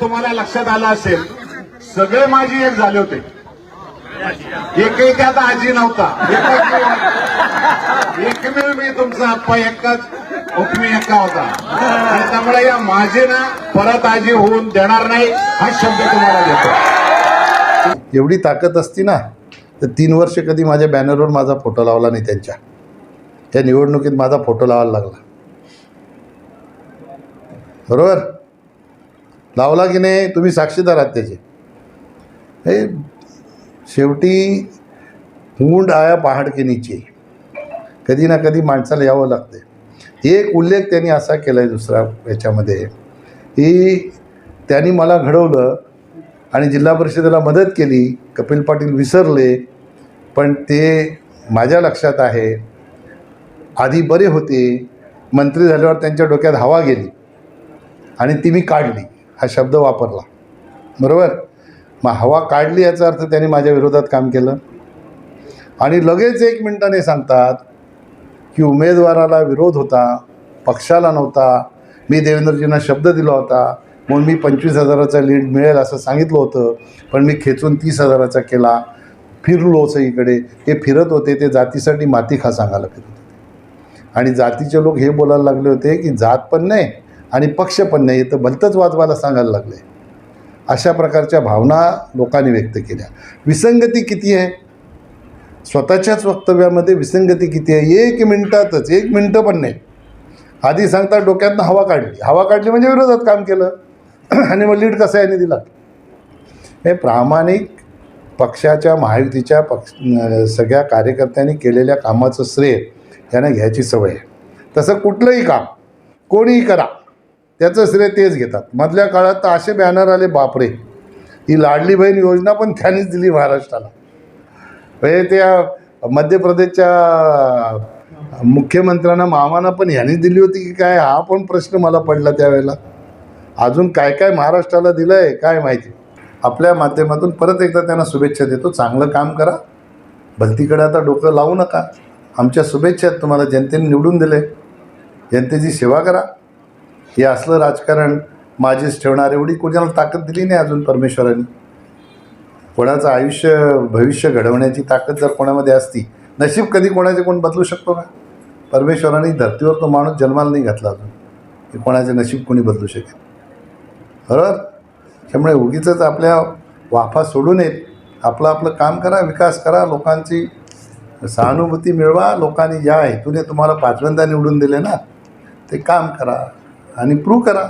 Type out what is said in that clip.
तुम्हाला लक्षात आलं असेल सगळे माझी एक झाले होते. एकही त्यात आजी नव्हता. एकमेव मी तुमचा आप्पा एकच हुकमी एक्का होता. आणि त्यामुळे या माझे ना परत आजी होऊन देणार नाही हा शब्द तुम्हाला देतो. एवढी ताकद असती ना तर तीन वर्ष कधी माझ्या बॅनरवर माझा फोटो लावला नाही त्यांच्या. त्या निवडणुकीत माझा फोटो लावायला लागला. बरोबर? लावला की नाही तुम्ही साक्षीदार आहात त्याचे. हे शेवटी ऊंड आया पहाड के नीचे. कधी ना कधी माणसाला यावं लागते एक उल्लेख त्यांनी असा केला आहे दुसरा याच्यामध्ये की त्यांनी मला घडवलं आणि जिल्हा परिषदेला मदत केली कपिल पाटील विसरले पण ते माझ्या लक्षात आहे. आधी बरे होते मंत्री झाल्यावर त्यांच्या डोक्यात हवा गेली आणि ती मी काढली. हा शब्द वापरला. बरोबर? मग हवा काढली याचा अर्थ त्यांनी माझ्या विरोधात काम केलं. आणि लगेच एक मिनिटाने सांगतात की उमेदवाराला विरोध होता पक्षाला नव्हता मी देवेंद्रजींना शब्द दिला होता म्हणून मी पंचवीस हजाराचा लीड मिळेल असं सांगितलं होतं पण मी खेचून तीस हजाराचा केला फिरलो सगळीकडे हे फिरत होते ते जातीसाठी माती खा सांगायला फिरत होते. आणि जातीचे लोक हे बोलायला लागले होते की जात पण नाही आणि पक्ष पण नाही तर भलतंच वाजवायला सांगायला लागले. अशा प्रकारच्या भावना लोकांनी व्यक्त केल्या. विसंगती किती आहे? स्वतःच्याच वक्तव्यामध्ये विसंगती किती आहे? एक मिनटातच एक मिनटं पण नाही. आधी सांगता डोक्यातनं हवा काढली. हवा काढली म्हणजे विरोधात काम केलं. आणि मग लीड कसं याने दिला? हे प्रामाणिक पक्षाच्या महायुतीच्या पक्ष सगळ्या कार्यकर्त्यांनी केलेल्या कामाचं श्रेय यांना घ्यायची सवय आहे. तसं कुठलंही काम कोणीही करा. त्याचं श्रेय तेच घेतात. मधल्या काळात तर असे बॅनर आले बापरे. ही लाडली बहीण योजना पण त्यांनीच दिली महाराष्ट्राला. म्हणजे त्या मध्य प्रदेशच्या मुख्यमंत्र्यांना मामांना पण ह्यांनीच दिली होती की काय हा पण प्रश्न मला पडला त्यावेळेला. अजून काय काय महाराष्ट्राला दिलं आहे काय माहिती. आपल्या माध्यमातून परत एकदा त्यांना शुभेच्छा देतो. चांगलं काम करा. भलतीकडे आता डोकं लावू नका. आमच्या शुभेच्छा आहेत तुम्हाला. जनतेने निवडून दिले. जनतेची सेवा करा. हे असलं राजकारण माझीच ठेवणार एवढी कोणाला ताकद दिली नाही अजून परमेश्वराने. कोणाचं आयुष्य भविष्य घडवण्याची ताकद जर कोणामध्ये असती नशीब कधी कोणाचे कोण बदलू शकतो का? परमेश्वराने धर्तीवर तो माणूस जन्माला नाही घातला अजून की कोणाचे नशीब कोणी बदलू शकेल. बरोबर? त्यामुळे उगीच आपल्या वाफा सोडून येत आपलं आपलं काम करा विकास करा लोकांची सहानुभूती मिळवा लोकांनी ज्या हेतूने तुम्हाला पाचव्यांदा निवडून दिले ना ते काम करा. आणि प्रूव्ह करा.